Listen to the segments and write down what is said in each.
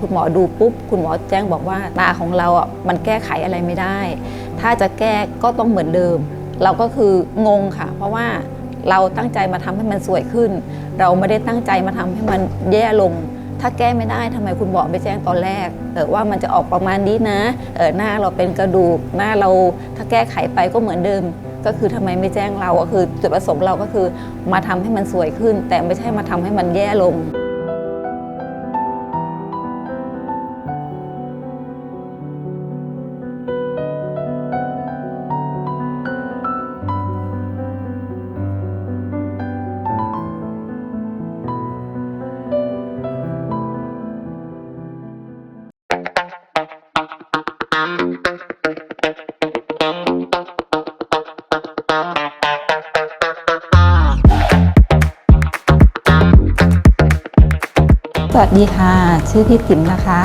คุณหมอดูปุ๊บ คุณหมอแจ้งบอกว่าตาของเราอะมันแก้ไขอะไรไม่ได้ ถ้าจะแก้ก็ต้องเหมือนเดิม เราก็คืองงค่ะ เพราะว่าเราตั้งใจมาทำให้มันสวยขึ้น เราไม่ได้ตั้งใจมาทำให้มันแย่ลง ถ้าแก้ไม่ได้ทำไมคุณหมอไม่แจ้งตอนแรกเออว่ามันจะออกประมาณนี้นะเออหน้าเราเป็นกระดูกหน้าเราถ้าแก้ไขไปก็เหมือนเดิมก็คือทำไมไม่แจ้งเราก็คือจุดประสงค์เราก็คือมาทำให้มันสวยขึ้น แต่ไม่ใช่มาทำให้มันแย่ลง วัสดีค่ะ ชื่อพี่ติ๋มนะคะ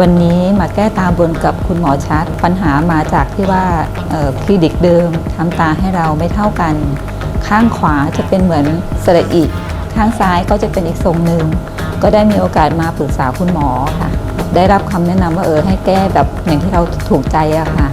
วันนี้มาแก้ตาบนกับคุณหมอชัด ปัญหามาจากที่ว่าเอ่อคลินิกเดิมทำตาให้เราไม่เท่ากัน ข้างขวาจะเป็นเหมือนสระอิข้างซ้ายก็จะเป็นอีกทรงหนึ่ง ก็ได้มีโอกาสมาปรึกษาคุณหมอค่ะ ได้รับคำแนะนำว่าเออให้แก้แบบอย่างที่เราถูกใจอะค่ะ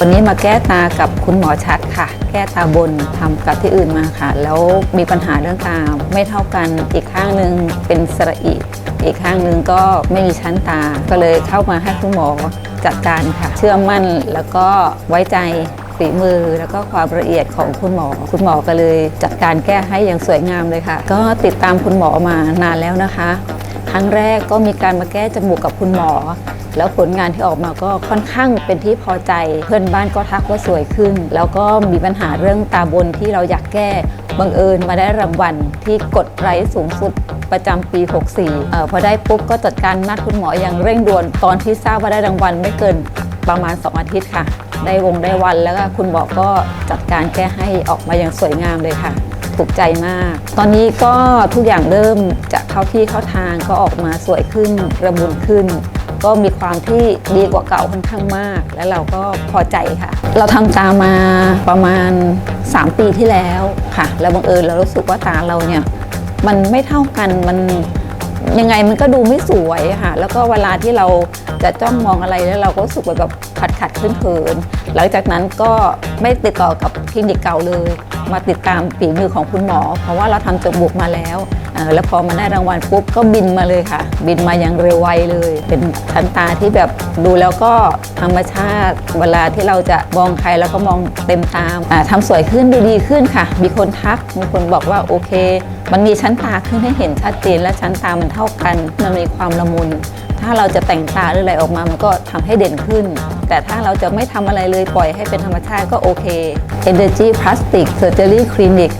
วันนี้มาแก้ตากับคุณหมอชัดค่ะ แก้ตาบนทำกับที่อื่นมาค่ะ แล้วมีปัญหาเรื่องตาไม่เท่ากันอีกข้างหนึ่งเป็นสระอิอีกข้างหนึ่งก็ไม่มีชั้นตา ก็เลยเข้ามาให้คุณหมอจัดการค่ะ เชื่อมั่นแล้วก็ไว้ใจฝีมือแล้วก็ความละเอียดของคุณหมอ คุณหมอก็เลยจัดการแก้ให้อย่างสวยงามเลยค่ะ ก็ติดตามคุณหมอมานานแล้วนะคะ รั้งแรกก็มีการมาแก้จมูกกับคุณหมอ แล้วผลงานที่ออกมาก็ค่อนข้างเป็นที่พอใจ เพื่อนบ้านก็ทักว่าสวยขึ้น แล้วก็มีปัญหาเรื่องตาบนที่เราอยากแก้บังเอิญมาได้รางวัลที่กดไลค์สูงสุดประจำปี 64เออพอได้ปุ๊บก็จัดการนัดคุณหมออย่างเร่งด่วน ตอนที่ทราบว่าได้รางวัลไม่เกินประมาณ 2 อาทิตย์ค่ะ ได้วงได้วันแล้วก็คุณหมอก็จัดการแก้ให้ออกมาอย่างสวยงามเลยค่ะ ปลุกใจมาก ตอนนี้ก็ทุกอย่างเริ่มจะเข้าที่เข้าทางก็ออกมาสวยขึ้นระบุนขึ้น ก็มีความที่ดีกว่าเก่าค่อนข้างมาก และเราก็พอใจค่ะ เราทำตามาประมาณ 3 ปีที่แล้วค่ะ แล้วบังเอิญเรารู้สึกว่าตาเราเนี่ยมันไม่เท่ากันมัน ยังไงมันก็ดูไม่สวยค่ะ แล้วก็เวลาที่เราจะจ้องมองอะไรแล้วเราก็รู้สึกแบบขัดขัดขึ้นเขินหลังจากนั้นก็ไม่ติดต่อกับคลินิกเก่าเลย มาติดตามฝีมือของคุณหมอ เพราะว่าเราทำจมูกมาแล้ว แล้วพอมาได้รางวัลปุ๊บก็บินมาเลยค่ะ บินมาอย่างเร็วไวเลย เป็นชั้นตาที่แบบดูแล้วก็ธรรมชาติ เวลาที่เราจะมองใครแล้วก็มองเต็มตามอ่าทำสวยขึ้นดูดีขึ้นค่ะ มีคนทักมีคนบอกว่าโอเค มันมีชั้นตาขึ้นให้เห็นชัดเจนและชั้นตามันเท่ากัน มันมีความละมุนถ้าเราจะแต่งตาหรืออะไรออกมา มันก็ทำให้เด่นขึ้น แต่ถ้าเราจะไม่ทำอะไรเลยปล่อยให้เป็นธรรมชาติก็โอเค Energy Plastic Surgery Clinic